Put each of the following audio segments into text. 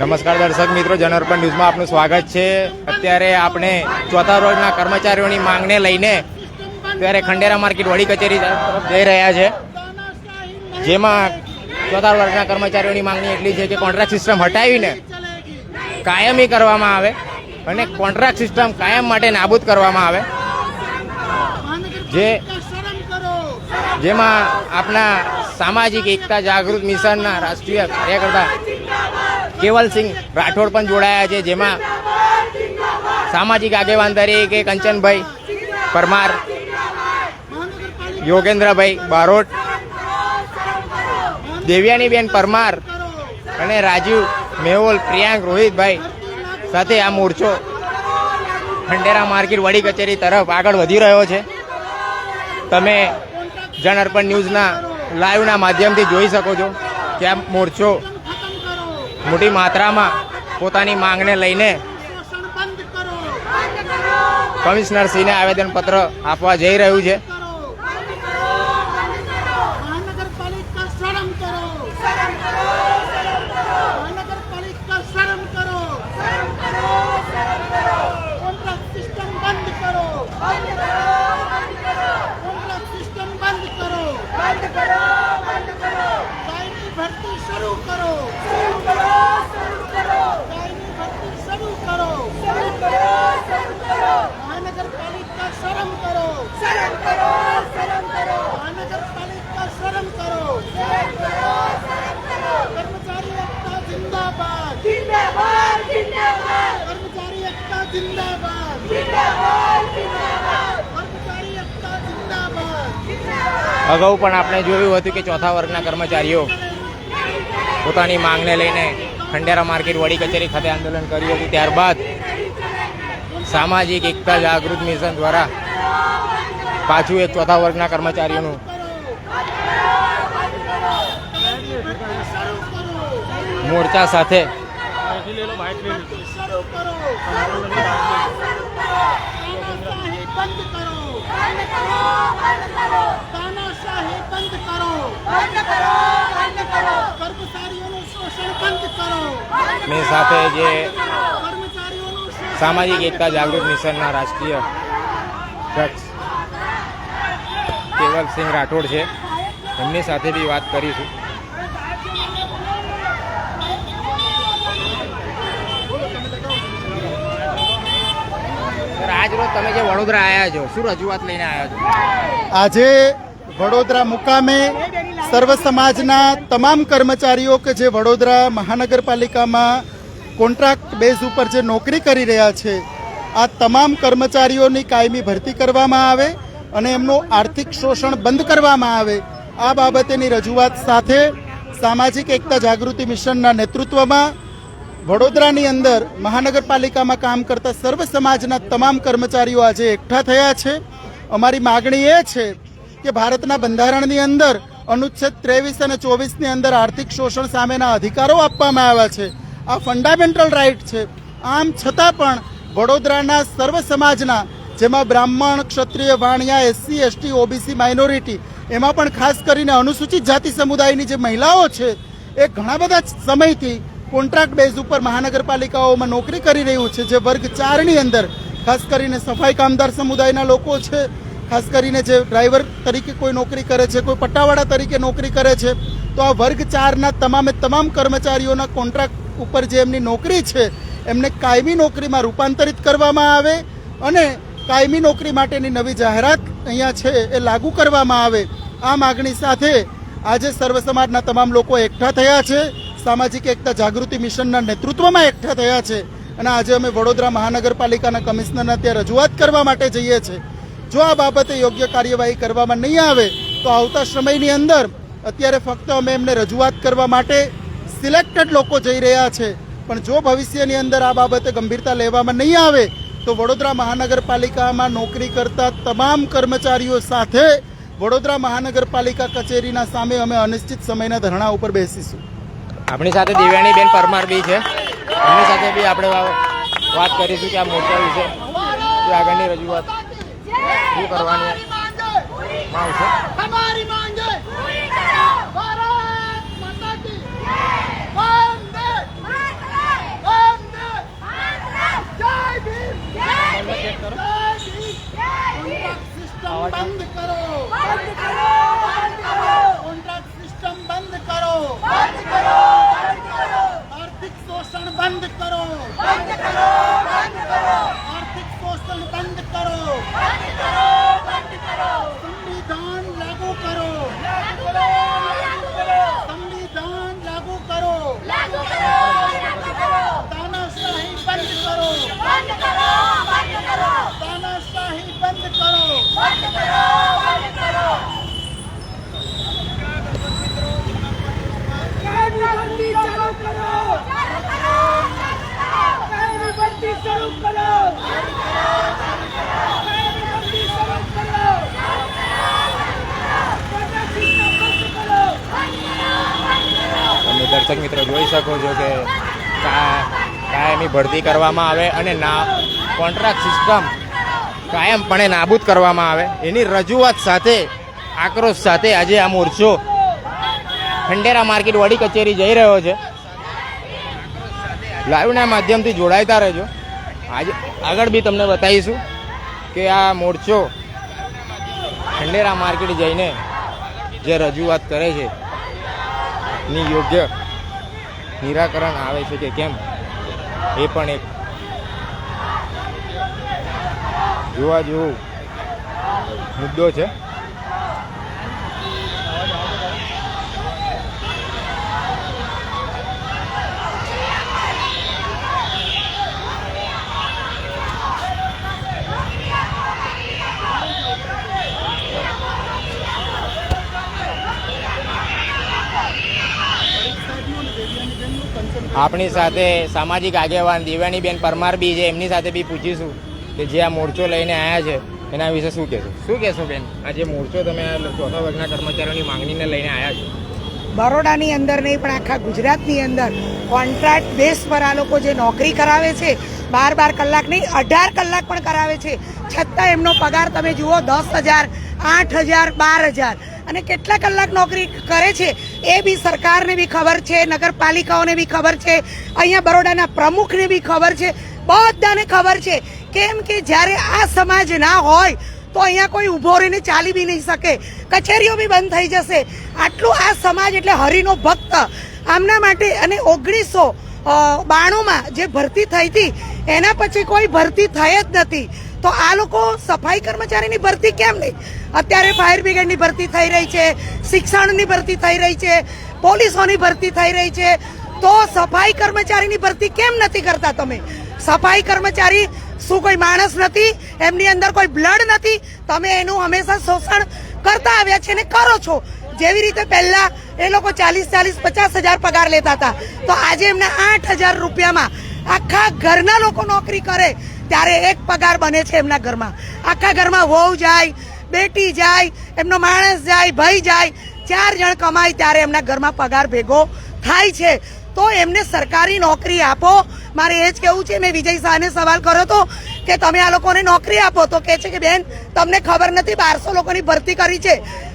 નમસ્કાર દર્શક મિત્રો જનઅર્પણ ન્યૂઝમાં આપનું સ્વાગત છે. અત્યારે આપણે ચોથા રોજના કર્મચારીઓની માંગને લઈને અત્યારે ખંડેરા માર્કેટ વડી કચેરી તરફ જઈ રહ્યા છે. જેમાં ચોથા વર્ગના કર્મચારીઓની માંગણી એટલી છે કે કોન્ટ્રાક્ટ સિસ્ટમ હટાવીને કાયમી કરવામાં આવે અને કોન્ટ્રાક્ટ સિસ્ટમ કાયમ માટે નાબૂદ કરવામાં આવે. જે જેમાં આપણા સામાજિક એકતા જાગૃત મિશનના રાષ્ટ્રીય કાર્યકર્તા કેવલસિંહ રાઠોડ પણ જોડાયા છે, જેમાં સામાજિક આગેવાન તરીકે કંચનભાઈ પરમાર, યોગેન્દ્રભાઈ બારોટ, દેવ્યાનીબેન પરમાર અને રાજીવ મેહોલ, પ્રિયાંક રોહિતભાઈ સાથે આ મોરચો ખંડેરા માર્કેટ વડી કચેરી તરફ આગળ વધી રહ્યો છે. તમે જન અર્પણ ન્યૂઝના લાઈવના માધ્યમથી જોઈ શકો છો કે આ મોરચો મોટી માત્રામાં પોતાની માંગને લઈને કમિશનર કમિશનરશ્રીને આવેદનપત્ર આપવા જઈ રહ્યું છે મહાનગરપાલિકા શરમ કરો મહાનગરપાલિકા શરમ કરો કોન્ટ્રાક્ટ સિસ્ટમ બંધ કરો કોન્ટ્રાક્ટ સિસ્ટમ બંધ કરો કાયમી ભરતી શરૂ કરો કાયમી ભરતી શરૂ કરો મહાનગરપાલિકા શરમ કરો મહાનગરપાલિકા શરમ કરો કર્મચારી એકતા જિંદાબાદ કર્મચારી એકતા જિંદાબાદ કર્મચારી એકતા જિંદાબાદ અગાઉ પણ આપણે જોયું હતું કે ચોથા વર્ગના કર્મચારીઓ પોતાની માંગને લઈને ખંડેરા માર્કેટ વડી કચેરી ખાતે આંદોલન કર્યું હતું. ત્યારબાદ સામાજિક એકતા જાગૃત મિશન દ્વારા પાછું એક ચોથા વર્ગના કર્મચારીઓનું મોરચા સાથે કરો તાનાશાહી બંધ કરો કર્મચારીઓનું શોષણ બંધ કરો મેં સાથે જે સામાજિક એકતા જાગૃત મિશનના રાષ્ટ્રીય અધ્યક્ષ કેવલસિંહ રાઠોડ છે. એમની સાથે બી વાત કરીશું સર, આજ વડોદરા મુકામે સર્વ સમાજના તમામ કર્મચારીઓ કે જે વડોદરા મહાનગરપાલિકામાં કોન્ટ્રાક્ટ બેઝ ઉપર જે નોકરી કરી રહ્યા છે, આ તમામ કર્મચારીઓની કાયમી ભરતી કરવામાં આવે અને એમનું આર્થિક શોષણ બંધ કરવામાં આવે, આ બાબતેની રજૂઆત સાથે સામાજિક એકતા જાગૃતિ મિશનના નેતૃત્વમાં વડોદરાની અંદર મહાનગરપાલિકામાં કામ કરતા સર્વ સમાજના તમામ કર્મચારીઓ આજે એકઠા થયા છે. અમારી માગણી એ છે કે ભારતના બંધારણની અંદર અનુચ્છેદ ત્રેવીસ અને ચોવીસની અંદર આર્થિક શોષણ સામેના અધિકારો આપવામાં આવ્યા છે. આ ફંડામેન્ટલ રાઇટ છે. આમ છતાં પણ વડોદરાના સર્વ સમાજના, જેમાં બ્રાહ્મણ, ક્ષત્રિય, વાણિયા, એસસી, એસટી, ઓબીસી, માઇનોરિટી, એમાં પણ ખાસ કરીને અનુસૂચિત જાતિ સમુદાયની જે મહિલાઓ છે, એ ઘણા બધા સમયથી કોન્ટ્રાક્ટ બેઝ ઉપર મહાનગરપાલિકાઓમાં નોકરી કરી રહ્યું છે, જે વર્ગ ચારની અંદર, ખાસ કરીને સફાઈ કામદાર સમુદાયના લોકો છે, ખાસ કરીને જે ડ્રાઈવર તરીકે કોઈ નોકરી કરે છે, કોઈ પટ્ટાવાળા તરીકે નોકરી કરે છે, તો આ વર્ગ ચારના તમામે તમામ કર્મચારીઓના કોન્ટ્રાક્ટ ઉપર જે એમની નોકરી છે, એમને કાયમી નોકરીમાં રૂપાંતરિત કરવામાં આવે અને કાયમી નોકરી માટેની નવી જાહેરાત અહીંયા છે એ લાગુ કરવામાં આવે. આ માગણી સાથે આજે સર્વ સમાજના તમામ લોકો એકઠા થયા છે. સામાજિક એકતા જાગૃતિ મિશનના નેતૃત્વમાં એકઠા થયા છે અને આજે અમે વડોદરા મહાનગરપાલિકાના કમિશનરના ત્યાં રજૂઆત કરવા માટે જઈએ છીએ જો આ બાબતે યોગ્ય કાર્યવાહી કરવામાં નહીં આવે, તો આવતા સમયની અંદર અત્યારે ફક્ત અમે એમને રજૂઆત કરવા માટે સિલેક્ટેડ લોકો જઈ રહ્યા છે. પણ જો ભવિષ્યની અંદર આ બાબતે ગંભીરતા લેવામાં નહીં આવે, તો વડોદરા મહાનગરપાલિકામાં નોકરી કરતા તમામ કર્મચારીઓ સાથે વડોદરા મહાનગરપાલિકા કચેરીના સામે અમે અનિશ્ચિત સમયના ધરણા ઉપર બેસીશું. આપણી સાથે દિવ્યાણી બેન પરમાર બી છે એમની સાથે બી આપણે વાત કરીશું કે આ મોરચા વિશે કે આગળની રજૂઆત શું કરવાની આવશે બંધ કરો બંધ કરો બંધ કરો બંધ કરો. બંધ કરો બંધ કરો. આર્થિક શોષણ બંધ કરો. બંધ કરો બંધ કરો. આર્થિક શોષણ બંધ કરો. બંધ કરો બંધ કરો. દર્શક મિત્રો જોઈ શકો છો કે કાયમી ભરતી કરવામાં આવે અને ના કોન્ટ્રાક્ટ સિસ્ટમ કાયમપણે નાબૂદ કરવામાં આવે. એની રજૂઆત સાથે, આક્રોશ સાથે આજે આ મોરચો ખંડેરા માર્કેટ વડી કચેરી જઈ રહ્યો છે. લાઈવના માધ્યમથી જોડાયતા રહેજો. આજે આગળ બી તમને બતાવીશું કે આ મોરચો ખંડેરા માર્કેટ જઈને જે રજૂઆત કરે છે ની યોગ્ય નિરાકરણ આવે છે કે કેમ? એ પણ એક જોવા જેવું મુદ્દો છે. આપણી સાથે સામાજિક આગેવાન દિવ્યાનીબેન પરમાર બી છે, એમની સાથે બી પૂછીશું કે જે આ મોરચો લઈને આવ્યા છે, એના વિશે શું કહેશો? શું કહેશો બેન? આ જે મોરચો તમે ચોથા વર્ગના કર્મચારીઓની માંગણીને લઈને આવ્યા છો. બરોડાની અંદર નહીં, પણ આખા ગુજરાતની અંદર કોન્ટ્રાક્ટ બેસ પર આ લોકો જે નોકરી કરાવે છે, બાર બાર કલાક નહીં, અઢાર કલાક પણ કરાવે છે. છતાં એમનો પગાર તમે જુઓ, દસ હજાર, આઠ હજાર, બાર હજાર. અને કેટલા કલાક નોકરી કરે છે એ બી સરકારને બી ખબર છે, નગરપાલિકાઓને બી ખબર છે, અહીંયા બરોડાના પ્રમુખને બી ખબર છે, બધાને ખબર છે. કેમ કે જ્યારે આ સમાજ ના હોય તો અહીંયા કોઈ ઊભો રહીને ચાલી બી નહીં શકે. કચેરીઓ બી બંધ થઈ જશે. આટલું આ સમાજ એટલે હરિનો ભક્ત. આમના માટે અને ઓગણીસો બાણુંમાં જે ભરતી થઈ હતી, એના પછી કોઈ ભરતી થઈ જ નથી. તો આ લોકો સફાઈ કર્મચારીની ભરતી કેમ નહીં? અત્યારે ફાયર બ્રિગેડની ભરતી થઈ રહી છે, શિક્ષણની ભરતી થઈ રહી છે, પોલીસોની ભરતી થઈ રહી છે. તો સફાઈ કર્મચારીની ભરતી કેમ નથી કરતા તમે? સફાઈ કર્મચારી શું કોઈ માણસ નથી? એમની અંદર કોઈ બ્લડ નથી? તમે એનું હંમેશા શોષણ કરતા આવ્યા છે ને કરો છો. જેવી રીતે પહેલા એ લોકો ચાલીસ ચાલીસ, પચાસ હજાર પગાર લેતા હતા. તો આજે એમના આઠ હજાર રૂપિયામાં આખા ઘરના લોકો નોકરી કરે. ત્યારે એક પગાર બને છે એમના ઘરમાં. આખા ઘરમાં વહુ જાય, બેટી જાય, એમનો માણસ જાય, ભાઈ જાય, ચાર જણ કમાય ત્યારે એમના ઘરમાં પગાર ભેગો થાય છે. તો એમને સરકારી નોકરી આપો. મારે એ જ કેવું છે, મેં વિજય શાહને સવાલ કર્યો હતો કે તમે આ લોકોને નોકરી આપો. તો કે છે કે, બેન, તમને ખબર નથી, બારસો લોકોની ભરતી કરી છે.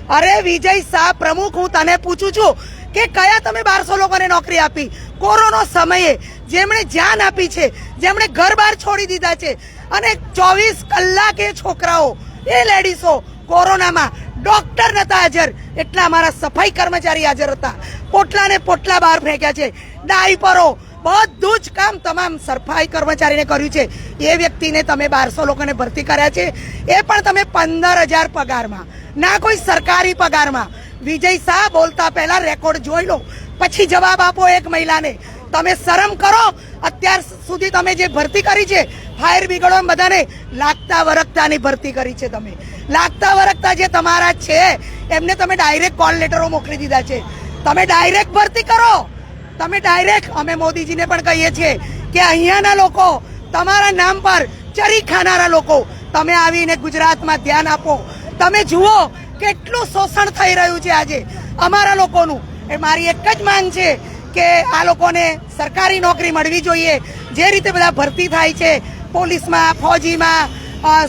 અરે વિજય શાહ પ્રમુખ, હું તને પૂછું છું કે કયા તમે બારસો લોકોને નોકરી આપી? કોરોના સમયે જેમણે જાન આપી છે, જેમણે ઘર બહાર છોડી દીધા છે અને ચોવીસ કલાક એ છોકરાઓ, એ લેડીસો કોરોનામાં ડોક્ટર નતા હાજર. એટલા અમારા સફાઈ કર્મચારી હાજર હતા. પોટલા ને પોટલા બહાર ફેંક્યા છે. ડાયપરો, બધું જ કામ તમામ સફાઈ કર્મચારીને કર્યું છે. એ વ્યક્તિને તમે બારસો લોકોને ભરતી કર્યા છે. એ પણ તમે પંદર હજાર પગારમાં. ના કોઈ સરકારી પગારમાં. વિજય શાહ બોલતા પહેલા રેકોર્ડ જોઈ લો. પછી જવાબ આપો એક મહિલાને. તમે શરમ કરો, અત્યાર સુધી તમે જે ભરતી કરી છે, ફાયર બ્રિગેડો બધાને લાગતા વરગતાની ભરતી કરી છે તમે. લાગતા વરગતા જે તમારા છે, એમને તમે ડાયરેક્ટ કોલ લેટરો મોકલી દીધા છે. તમે ડાયરેક્ટ ભરતી કરો. તમે ડાયરેક્ટ અમે મોદીજીને પણ કહીએ છીએ કે અહીંયાના લોકો, તમારા નામ પર ચરી ખાનારા લોકો, તમે આવીને ગુજરાતમાં ધ્યાન આપો. તમે જુઓ કેટલું શોષણ થઈ રહ્યું છે આજે અમારા લોકોનું. એ મારી એક જ માંગ છે કે આ લોકોને સરકારી નોકરી મળવી જોઈએ. જે રીતે બધા ભરતી થાય છે, પોલીસમાં, ફોજીમાં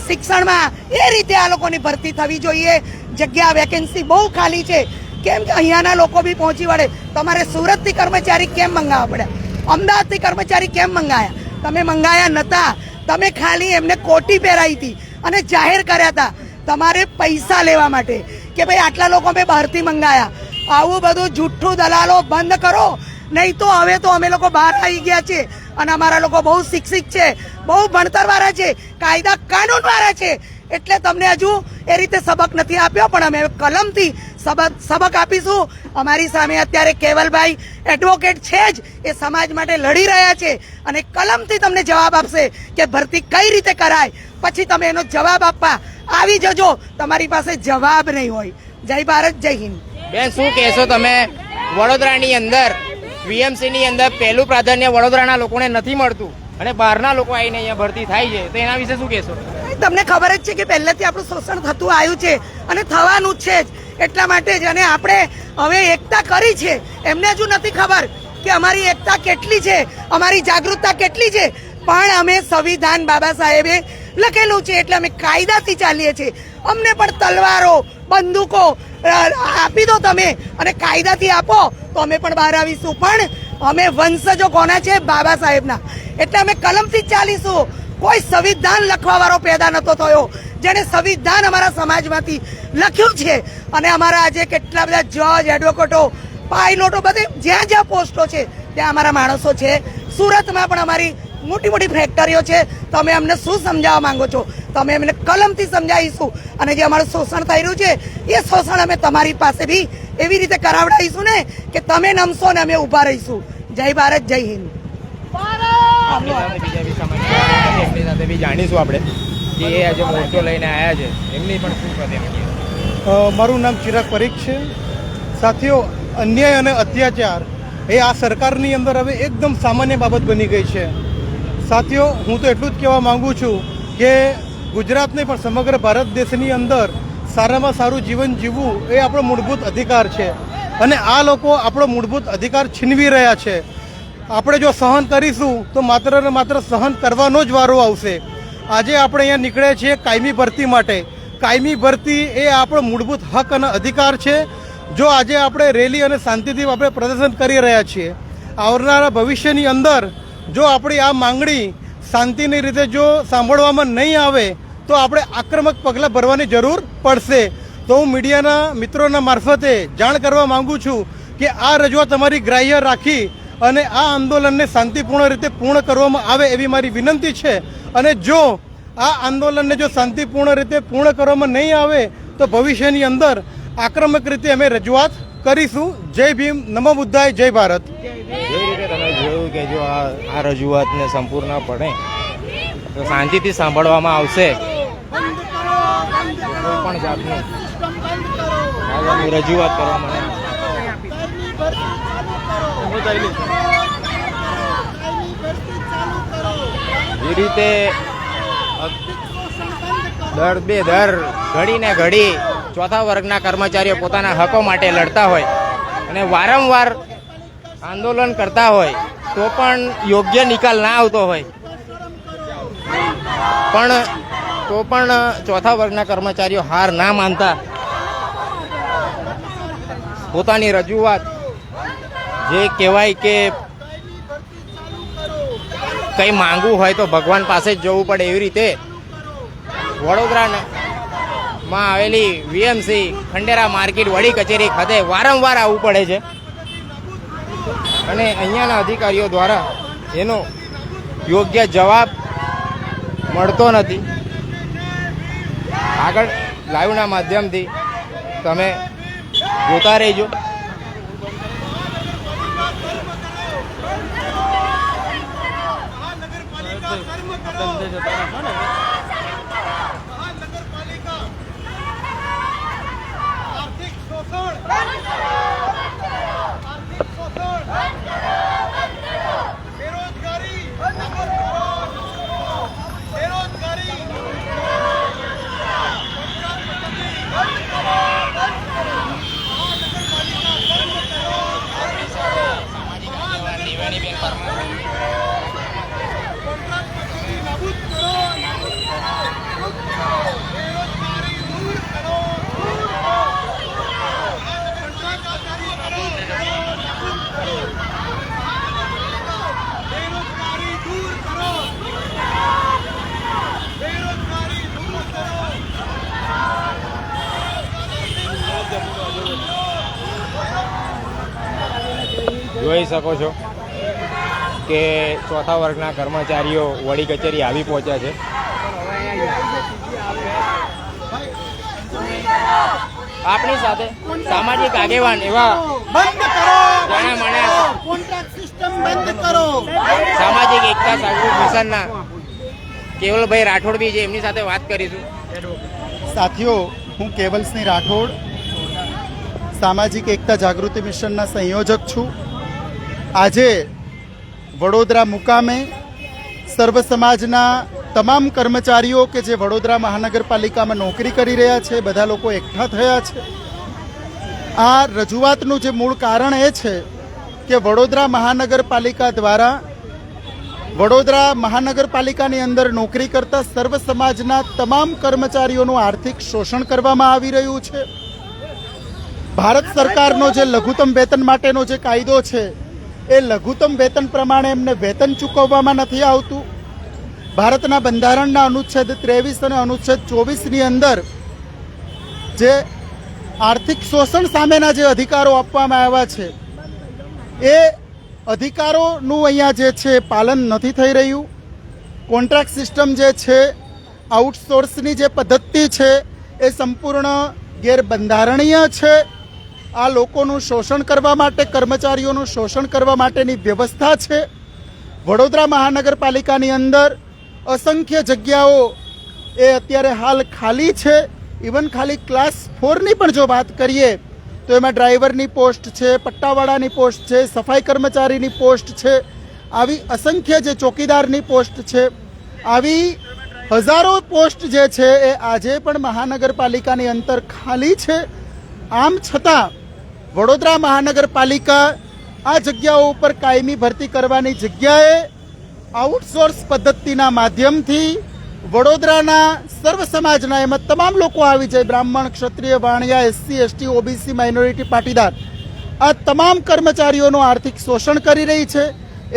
શિક્ષણમાં, એ રીતે આ લોકોની ભરતી થવી જોઈએ. જગ્યા વેકેન્સી બહુ ખાલી છે. કેમ કે અહીંયાના લોકો બી પહોંચી વળે. તમારે સુરતથી કર્મચારી કેમ મંગાવવા પડ્યા? અમદાવાદથી કર્મચારી કેમ મંગાયા? તમે મંગાયા નતા. તમે ખાલી એમને કોટી પહેરાવી હતી અને જાહેર કર્યા હતા. તમારે પૈસા લેવા માટે. કે ભાઈ આટલા લોકો મેં બહારથી મંગાયા. આવું બધું જુઠ્ઠું દલાલો બંધ કરો. નહીં તો હવે તો અમે લોકો બહાર આવી ગયા છે અને અમારા લોકો બહુ શિક્ષિત છે, બહુ ભણતર વાળા છે, કાયદા કાનૂન વાળા છે. એટલે તમને હજુ એ રીતે સબક નથી આપ્યો, પણ અમે કલમથી સબક સબક આપીશું. અમારી સામે અત્યારે કેવલભાઈ એડવોકેટ છે જ, એ સમાજ માટે લડી રહ્યા છે. અને કલમથી તમને જવાબ આપશે કે ભરતી કઈ રીતે કરાય. પછી તમે એનો જવાબ આપવા આવી જજો. તમારી પાસે જવાબ નહીં હોય. જય ભારત, જય હિન્દ. બેન, શું કહેશો તમે? વડોદરાની અંદર વીએમસી ની અંદર પહેલું પ્રાધાન્ય વડોદરાના લોકોને નથી મળતું અને બહારના લોકો આવીને અહીંયા ભરતી થાય છે. તો એના વિશે શું કહેશો? તમને ખબર જ છે કે પહેલેથી આપણું શોષણ થતું આવ્યું છે અને થવાનું છે જ. એટલા માટે જ અને આપણે હવે એકતા કરી છે. એમને હજુ નથી ખબર કે અમારી એકતા કેટલી છે, અમારી જાગૃતતા કેટલી છે. પણ અમે સંવિધાન બાબા સાહેબે લખેલું છે એટલે અમે કાયદાથી ચાલીએ છીએ. અમને પણ તલવારો, બંદૂકો આપી દો તમે. અને કાયદાથી આપો. તો અમે પણ બહાર આવીશું. પણ અમે વંશજો કોના છે? બાબા સાહેબના. એટલે અમે કલમથી ચાલીશું. કોઈ સંવિધાન લખવાવાળો પેદા નતો થયો. જેને સંવિધાન અમારા સમાજમાંથી લખ્યું છે. અને અમારા આજે કેટલા બધા જજ એડવોકેટો પાયલોટો બધે જ્યાં જ્યાં પોસ્ટો છે, ત્યાં અમારા માણસો છે. સુરતમાં પણ અમારી મોટી મોટી ફેક્ટરીઓ છે. તમે અમને શું સમજાવવા માંગો છો? તમે અમને કલમથી સમજાવીશું. અને જે અમારું શોષણ થઈ રહ્યું છે એ શોષણ અમે તમારી પાસે બી એવી રીતે કરાવડાવીશું ને કે તમે નમશો ને અમે ઊભા રહીશું. જય ભારત જય હિન્દ. સાથે બી એમની સાથે જાણીશું આપણે કે એ આજે મોરચો લઈને આવ્યા છે. એમની પણ શું પ્રતિક્રિયા મારું નામ ચિરાગ પરીખ છે. સાથીઓ અન્યાય અને અત્યાચાર એ આ સરકારની અંદર હવે એકદમ સામાન્ય બાબત બની ગઈ છે. સાથીઓ, હું તો એટલું જ કહેવા માંગુ છું કે ગુજરાત નહીં પણ સમગ્ર ભારત દેશની અંદર સારામાં સારું જીવન જીવવું એ આપણો મૂળભૂત અધિકાર છે. અને આ લોકો આપણો મૂળભૂત અધિકાર છીનવી રહ્યા છે. આપણે જો સહન કરીશું, તો માત્ર ને માત્ર સહન કરવાનો જ વારો આવશે. આજે આપણે અહીંયા નીકળ્યા છીએ કાયમી ભરતી માટે. કાયમી ભરતી એ આપણો મૂળભૂત હક અને અધિકાર છે, જો આજે આપણે રેલી અને શાંતિથી આપણે પ્રદર્શન કરી રહ્યા છીએ. આવનારા ભવિષ્યની અંદર જો આપણી આ માંગણી શાંતિની રીતે જો સાંભળવામાં નહીં આવે, તો આપણે આક્રમક પગલાં ભરવાની જરૂર પડશે. તો હું મીડિયાના મિત્રોના મારફતે જાણ કરવા માંગુ છું કે આ રજૂઆત તમારી ગ્રાહ્ય રાખી અને આ આંદોલનને શાંતિપૂર્ણ રીતે પૂર્ણ કરવામાં આવે એવી મારી વિનંતી છે. અને જો આ આંદોલનને જો શાંતિપૂર્ણ રીતે પૂર્ણ કરવામાં નહીં આવે, તો ભવિષ્યની અંદર આક્રમક રીતે અમે રજૂઆત કરીશું. જય ભીમ. નમો બુદ્ધાય. જય ભારત. કે જો આ આ રજૂઆતને સંપૂર્ણપણે તો શાંતિથી સાંભળવામાં આવશે. કોઈ પણ જાતનું રજૂઆત કરવા મને એ રીતે દર બે દર ઘડી ને ઘડી ચોથા વર્ગના કર્મચારીઓ પોતાના હકો માટે લડતા હોય અને વારંવાર આંદોલન કરતા હોય તો પણ યોગ્ય નિકાલ ના આવતો હોય. પણ તો પણ ચોથા વર્ગના કર્મચારીઓ હાર ના માનતા. પોતાની રજૂઆત જે કહેવાય કે કંઈ માંગવું હોય તો ભગવાન પાસે જ જવું પડે એવી રીતે વડોદરામાં આવેલી વીએમસી ખંડેરા માર્કેટ વડી કચેરી ખાતે વારંવાર આવવું પડે છે. અને અહીંયાના અધિકારીઓ દ્વારા એનો યોગ્ય જવાબ મળતો નથી. આગળ લાઈવના માધ્યમથી તમે જોતા રહેજો. જોઈ શકો છો કે ચોથા વર્ગના કર્મચારીઓ વડી કચેરી આવી પહોંચ્યા છે. આપણી સાથે સામાજિક આગેવાન એવા બંધ કરો! જાણા માણ્યા કોન્ટ્રાક્ટ સિસ્ટમ બંધ કરો! સામાજિક એકતા જાગૃત મિશનના કેવલભાઈ રાઠોડ બી છે એમની સાથે વાત કરીશું. સાથીઓ હું કેવલસિંહ રાઠોડ સામાજિક એકતા જાગૃતિ મિશનના સંયોજક છું. આજે વડોદરા મુકામે સર્વ સમાજના તમામ કર્મચારીઓ કે જે વડોદરા મહાનગરપાલિકામાં નોકરી કરી રહ્યા છે, બધા લોકો એકઠા થયા છે. આ રજૂઆતનું જે મૂળ કારણ એ છે કે વડોદરા મહાનગરપાલિકા દ્વારા વડોદરા મહાનગરપાલિકાની અંદર નોકરી કરતા સર્વ સમાજના તમામ કર્મચારીઓનું આર્થિક શોષણ કરવામાં આવી રહ્યું છે. ભારત સરકારનો જે લઘુત્તમ વેતન માટેનો જે કાયદો છે એ લઘુત્તમ વેતન પ્રમાણે એમને વેતન ચૂકવવામાં નથી આવતું. ભારતના બંધારણના અનુચ્છેદ ત્રેવીસ અને અનુચ્છેદ ચોવીસની અંદર જે આર્થિક શોષણ સામેના જે અધિકારો આપવામાં આવ્યા છે, એ અધિકારોનું અહીંયા જે છે પાલન નથી થઈ રહ્યું. કોન્ટ્રાક્ટ સિસ્ટમ જે છે, આઉટસોર્સની જે પદ્ધતિ છે, એ સંપૂર્ણ ગેરબંધારણીય છે. આ લોકોનું શોષણ કરવા માટે, કર્મચારીઓનું શોષણ કરવા માટેની વ્યવસ્થા છે. વડોદરા મહાનગરપાલિકાની અંદર અસંખ્ય જગ્યાઓ એ અત્યારે હાલ ખાલી છે. ઇવન ખાલી ક્લાસ ફોરની પણ જો વાત કરીએ, તો એમાં ડ્રાઈવરની પોસ્ટ છે, પટ્ટાવાળાની પોસ્ટ છે, સફાઈ કર્મચારીની પોસ્ટ છે, આવી અસંખ્ય જે ચોકીદારની પોસ્ટ છે, આવી હજારો પોસ્ટ જે છે એ આજે પણ મહાનગરપાલિકાની અંદર ખાલી છે. આમ છતાં વડોદરા મહાનગરપાલિકા આ જગ્યાઓ ઉપર કાયમી ભરતી કરવાની જગ્યાએ આઉટસોર્સ પદ્ધતિના માધ્યમથી વડોદરાના સર્વ સમાજના એમાં તમામ લોકો આવી જાય. બ્રાહ્મણ, ક્ષત્રિય, વાણિયા, SC, ST, OBC, minority, Patidar. આ તમામ કર્મચારીઓનું આર્થિક શોષણ કરી રહી છે.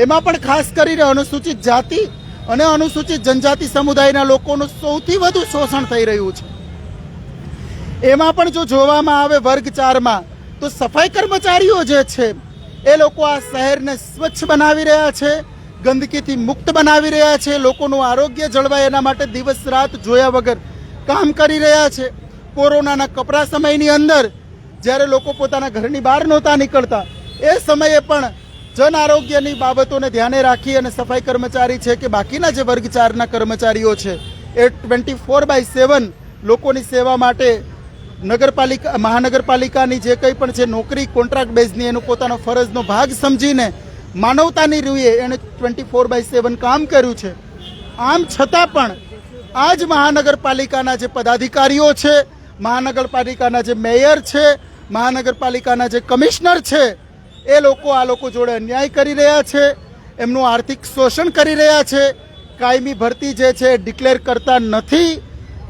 એમાં પણ ખાસ કરીને અનુસૂચિત જાતિ અને અનુસૂચિત જનજાતિ સમુદાયના લોકોનું સૌથી વધુ શોષણ થઈ રહ્યું છે. એમાં પણ જો જોવામાં આવે વર્ગ ચારમાં તો સફાઈ કર્મચારીઓ જે છે, એ લોકો આ શહેરને સ્વચ્છ બનાવી રહ્યા છે, ગંદકીથી મુક્ત બનાવી રહ્યા છે, લોકોનું આરોગ્ય જળવાય એના માટે દિવસ રાત જોયા વગર કામ કરી રહ્યા છે. કોરોનાના કપરા સમયની અંદર જ્યારે લોકો પોતાના ઘરની બહાર નહોતા નીકળતા, એ સમયે પણ જન આરોગ્યની બાબતોને ધ્યાને રાખી અને સફાઈ કર્મચારી છે કે બાકીના જે વર્ગ ચારના કર્મચારીઓ છે, એ ટ્વેન્ટી ફોર બાય સેવન લોકોની સેવા માટે નગરપાલિકા મહાનગરપાલિકાની જે કંઈ પણ છે નોકરી કોન્ટ્રાક્ટ બેઝની એનો પોતાનો ફરજનો ભાગ સમજીને માનવતાની રૂએ એણે ટ્વેન્ટી ફોર બાય સેવન કામ કર્યું છે. આમ છતાં પણ આ જ મહાનગરપાલિકાના જે પદાધિકારીઓ છે, મહાનગરપાલિકાના જે મેયર છે, મહાનગરપાલિકાના જે કમિશનર છે, એ લોકો આ લોકો જોડે અન્યાય કરી રહ્યા છે, એમનું આર્થિક શોષણ કરી રહ્યા છે. કાયમી ભરતી જે છે ડિક્લેર કરતા નથી.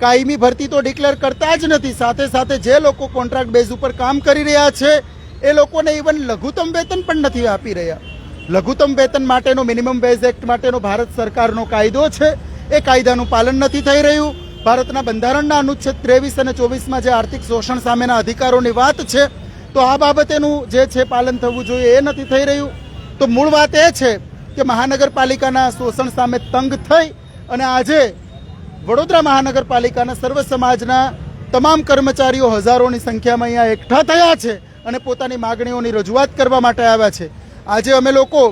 કાયમી ભરતી તો ડિક્લેર કરતા જ નથી. સાથે સાથે જે લોકો કોન્ટ્રાક્ટ બેઝ ઉપર કામ કરી રહ્યા છે, એ લોકોને ઇવન લઘુત્તમ વેતન પણ નથી આપી રહ્યા. લઘુત્તમ વેતન માટેનો મિનિમમ વેજ એક્ટ માટેનો ભારત સરકારનો કાયદો છે. એ કાયદાનું પાલન નથી થઈ રહ્યું. ભારતના બંધારણના અનુચ્છેદ ત્રેવીસ અને ચોવીસમાં જે આર્થિક શોષણ સામેના અધિકારોની વાત છે, તો આ બાબતેનું જે છે પાલન થવું જોઈએ એ નથી થઈ રહ્યું. તો મૂળ વાત એ છે કે મહાનગરપાલિકાના શોષણ સામે તંગ થઈ અને આજે વડોદરા મહાનગરપાલિકાના સર્વ સમાજના તમામ કર્મચારીઓ હજારોની સંખ્યામાં અહીંયા એકઠા થયા છે અને પોતાની માગણીઓની રજૂઆત કરવા માટે આવ્યા છે. આજે અમે લોકો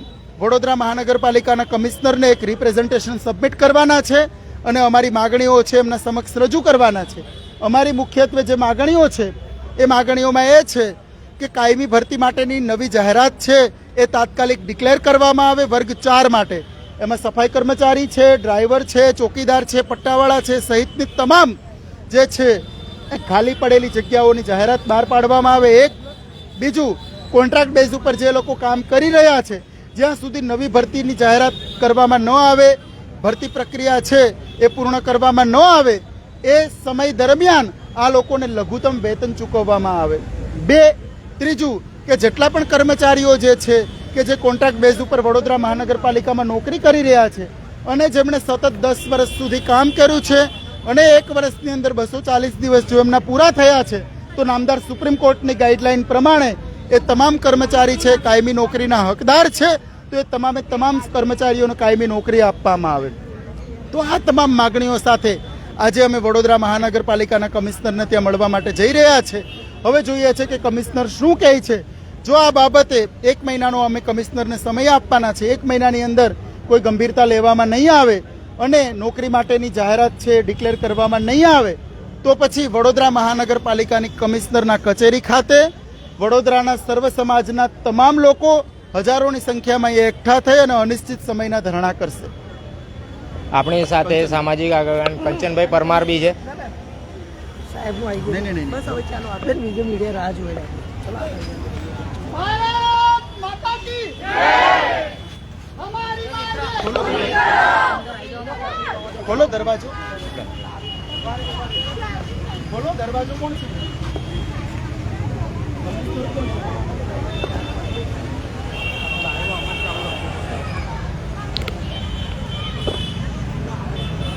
વડોદરા મહાનગરપાલિકાના કમિશનરને એક રિપ્રેઝન્ટેશન સબમિટ કરવાના છે અને અમારી માગણીઓ છે એમના સમક્ષ રજૂ કરવાના છે. અમારી મુખ્યત્વે જે માગણીઓ છે, એ માગણીઓમાં એ છે કે કાયમી ભરતી માટેની નવી જાહેરાત છે, એ તાત્કાલિક ડિક્લેર કરવામાં આવે, વર્ગ ચાર માટે. એમાં સફાઈ કર્મચારી છે, ડ્રાઈવર છે, ચોકીદાર છે, પટ્ટાવાળા છે, સહિતની તમામ જે છે એ ખાલી પડેલી જગ્યાઓની જાહેરાત બહાર પાડવામાં આવે. એક, બીજું કોન્ટ્રાક્ટ બેઝ ઉપર જે લોકો કામ કરી રહ્યા છે, જ્યાં સુધી નવી ભરતીની જાહેરાત કરવામાં ન આવે, ભરતી પ્રક્રિયા છે એ પૂર્ણ કરવામાં ન આવે, એ સમય દરમિયાન આ લોકોને લઘુત્તમ વેતન ચૂકવવામાં આવે. બે, ત્રીજું કે જેટલા પણ કર્મચારીઓ જે છે કે જે કોન્ટ્રાક્ટ બેઝ ઉપર વડોદરા મહાનગરપાલિકામાં નોકરી કરી રહ્યા છે અને જેમણે સતત દસ વર્ષ સુધી કામ કર્યું છે અને એક વર્ષની અંદર બસો ચાલીસ દિવસ જો એમના પૂરા થયા છે, તો નામદાર સુપ્રીમ કોર્ટની ગાઈડલાઈન પ્રમાણે એ તમામ કર્મચારી છે, કાયમી નોકરીના હકદાર છે, તો એ તમામે તમામ કર્મચારીઓને કાયમી નોકરી આપવામાં આવે. તો આ તમામ માગણીઓ સાથે આજે અમે વડોદરા મહાનગરપાલિકાના કમિશનરને ત્યાં મળવા માટે જઈ રહ્યા છે. હવે જોઈએ છે કે કમિશનર શું કહે છે જો આ બાબતે એક મહિનાનો અમે કમિશનરને સમય આપવાના છે એક મહિનાની અંદર કોઈ ગંભીરતા લેવામાં નહીં આવે અને નોકરી માટેની જાહેરાત છે ડિક્લેર કરવામાં નહીં આવે તો પછી વડોદરા મહાનગરપાલિકાની કમિશનરના કચેરી ખાતે વડોદરાના સર્વ સમાજના તમામ લોકો હજારોની સંખ્યામાં એ એકઠા થઈ અને અનિશ્ચિત સમયના ધરણા કરશે. આપણી સાથે સામાજિક આગેવાન કંચનભાઈ પરમાર બી છે. સાહેબનું આવી ગયો. બસ હવે ચાલો આપણે બીજો મીડિયા રાહ જોઈ રહ્યા ખોલો દરવાજો. ખોલો દરવાજો. કોણ છે?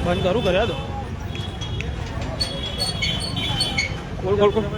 બંધ કરું કર્યા તો ખોલ ખોલ ખોલ.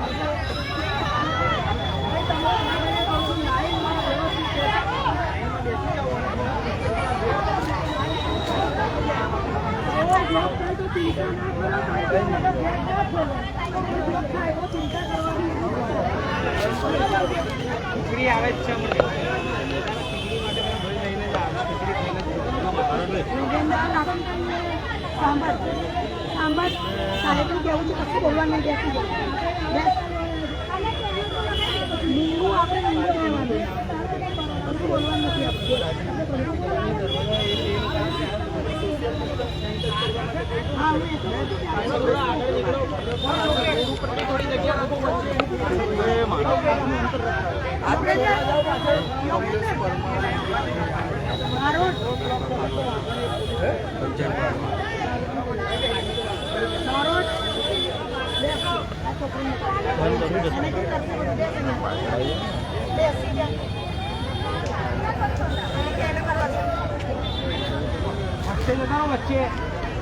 વચ્ચે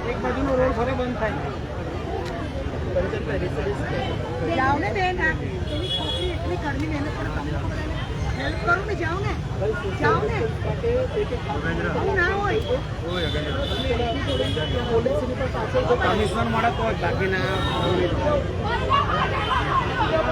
એક બાજુનો રોડ ફરે બંધ થાય જાઓ ને બેન ને જાઓ ને હોય કમિશનર મળે તો જ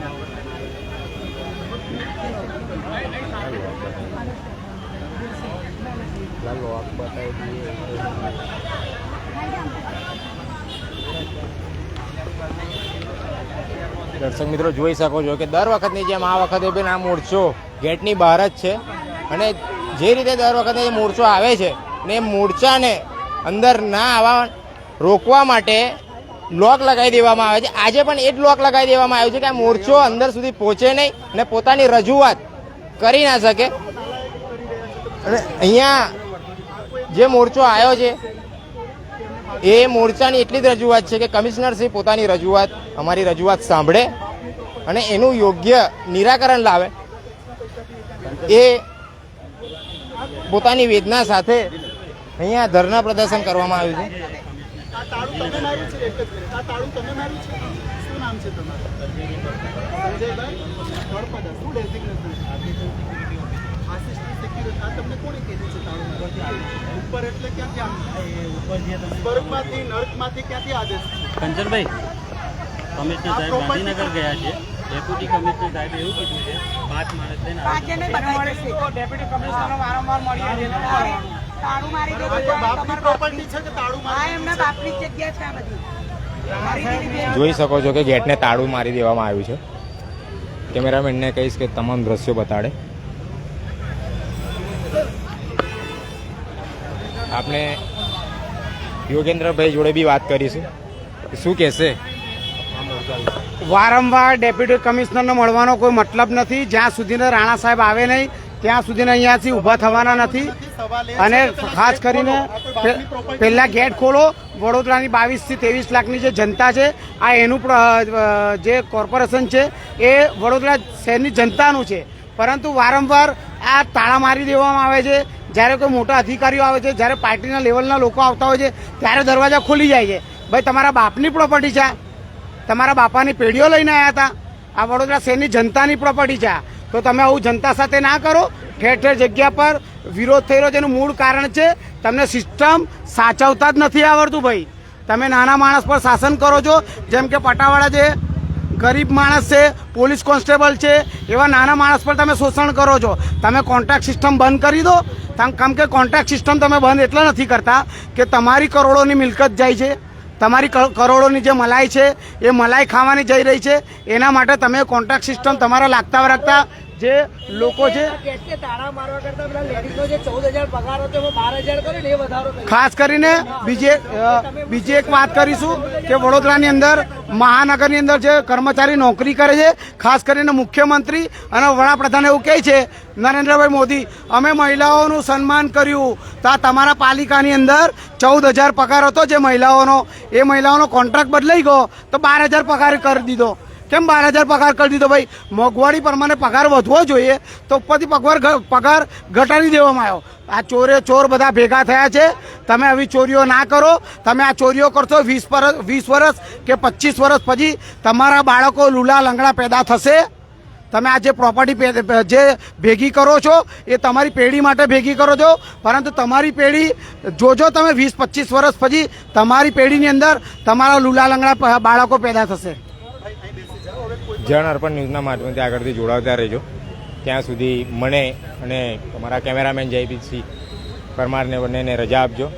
બાજુ બાજુ બતાવી દઈએ દર્શક મિત્રો જોઈ શકો છો કે દર વખતની જેમ આ વખતે બેન આ મોરચો ગેટની બહાર જ છે અને જે રીતે દર વખતે જે મોરચો આવે છે ને એ મોરચાને અંદર ના આવવા રોકવા માટે લોક લગાવી દેવામાં આવે છે. આજે પણ એ જ લોક લગાવી દેવામાં આવ્યું છે કે આ મોરચો અંદર સુધી પહોંચે નહીં અને પોતાની રજૂઆત કરી ના શકે. અને અહીંયા જે મોરચો આવ્યો છે, એ મોરચાની એટલી જ રજૂઆત છે કે કમિશનરશ્રી પોતાની રજૂઆત, અમારી રજૂઆત સાંભળે અને એનું યોગ્ય નિરાકરણ લાવે. એ પોતાની વેદના સાથે અહીંયા ધરના પ્રદર્શન કરવામાં આવ્યું છે. આ તાળું તમે માર્યું છે? એક જ આ તાળું તમે માર્યું છે? શું નામ છે તમારું? સંજયભાઈ ગણપત શું ડેઝિગ્નેશન આસિસ્ટન્ટ સિક્યુરિટી આ તમને કોણે કીધું છે તાળું મારવાનું? ઉપર એટલે ક્યાંથી આમ? સ્વર્ગમાંથી નર્કમાંથી ક્યાંથી આદેશ છે? કંચનભાઈ કમિશનર સાહેબ ગાંધીનગર ગયા છે. ડેપ્યુટી કમિશનર સાહેબ એવું કીધું છે પાંચ માણસ લઈને. પાંચે આ કોઈ બાપની પ્રોપર્ટી છે કે તાળું મારી એમના બાપની જગ્યા છે આ બધી. મારી દીધી બે જોઈ શકો છો કે ગેટને તાળું મારી દેવામાં આવ્યું છે. કેમેરામેનને કહીશ કે તમામ દ્રશ્યો બતાડે. આપણે યોગેન્દ્રભાઈ જોડે બી વાત કરીશું. શું કહેશે? વારંવાર ડેપ્યુટી કમિશનરને મળવાનો કોઈ મતલબ નથી. જ્યાં સુધીને રાણા સાહેબ આવે નહીં ત્યાં સુધીને અહીંયાથી ઊભા થવાના નથી. અને ખાસ કરીને પહેલા ગેટ ખોલો. વડોદરાની બાવીસથી ત્રેવીસ લાખની જે જનતા છે, આ એનું જે કોર્પોરેશન છે, એ વડોદરા શહેરની જનતાનું છે. પરંતુ વારંવાર આ તાળા મારી દેવામાં આવે છે. જ્યારે કોઈ મોટા અધિકારીઓ આવે છે, જ્યારે પાર્ટીના લેવલના લોકો આવતા હોય છે, ત્યારે દરવાજા ખોલી જાય છે. ભાઈ, તમારા બાપની પ્રોપર્ટી છે તમારા બાપાની પેઢીઓ લઈને આવ્યા હતા. આ વડોદરા શહેરની જનતાની પ્રોપર્ટી છે. તો તમે આવું જનતા સાથે ના કરો. ઠેર ઠેર જગ્યા પર વિરોધ થઈ રહ્યો મૂળ કારણ છે, તમને સિસ્ટમ સાચવતા જ નથી આવડતું ભાઈ. તમે નાના માણસ પર શાસન કરો છો. જેમ કે પટાવાળા છે ગરીબ માણસ છે, પોલીસ કોન્સ્ટેબલ છે, એવા નાના માણસ પર તમે શોષણ કરો છો. તમે કોન્ટ્રાક્ટ સિસ્ટમ બંધ કરી દો. કેમ કે કોન્ટ્રાક્ટ સિસ્ટમ તમે બંધ એટલા નથી કરતા કે તમારી કરોડોની મિલકત જાય છે. તમારી કરોડોની જે મલાઈ છે, એ મલાઈ ખાવાની જઈ રહી છે, એના માટે તમે કોન્ટ્રાક્ટ સિસ્ટમ તમારા લાગતા વળગતા જે લોકો છે ખાસ કરીને બીજી બીજી એક વાત કરીશું કે વડોદરાની અંદર મહાનગરની અંદર જે કર્મચારી નોકરી કરે છે ખાસ કરીને મુખ્યમંત્રી અને વડાપ્રધાન એવું કહે છે નરેન્દ્રભાઈ મોદી અમે મહિલાઓનું સન્માન કર્યું. તો આ તમારા પાલિકાની અંદર ચૌદ હજાર પગાર હતો જે મહિલાઓનો એ મહિલાઓનો કોન્ટ્રાક્ટ બદલાઈ ગયો તો બાર હજાર પગાર કરી દીધો. કેમ બાર હજાર પગાર કરી દીધો ભાઈ? મોંઘવારી પ્રમાણે પગાર વધવો જોઈએ તો ઉપરથી પગાર પગાર ઘટાડી દેવામાં આવ્યો. આ ચોરે ચોર બધા ભેગા થયા છે. તમે આવી ચોરીઓ ના કરો. તમે આ ચોરીઓ કરશો વીસ વર્ષ વીસ વર્ષ કે પચીસ વર્ષ પછી તમારા બાળકો લૂલા લંગડા પેદા થશે. તમે આ જે પ્રોપર્ટી જે ભેગી કરો છો, એ તમારી પેઢી માટે ભેગી કરો છો. પરંતુ તમારી પેઢી, જોજો તમે વીસ, પચીસ વર્ષ પછી તમારી પેઢીની અંદર તમારા લૂલા લંગડા બાળકો પેદા થશે. જન અર્પણ ન્યૂઝના માધ્યમથી આગળથી જોડાવતા રહેજો. ત્યાં સુધી મને અને તમારા કેમેરામેન જયપીતસિંહ પરમારને બંનેને રજા આપજો.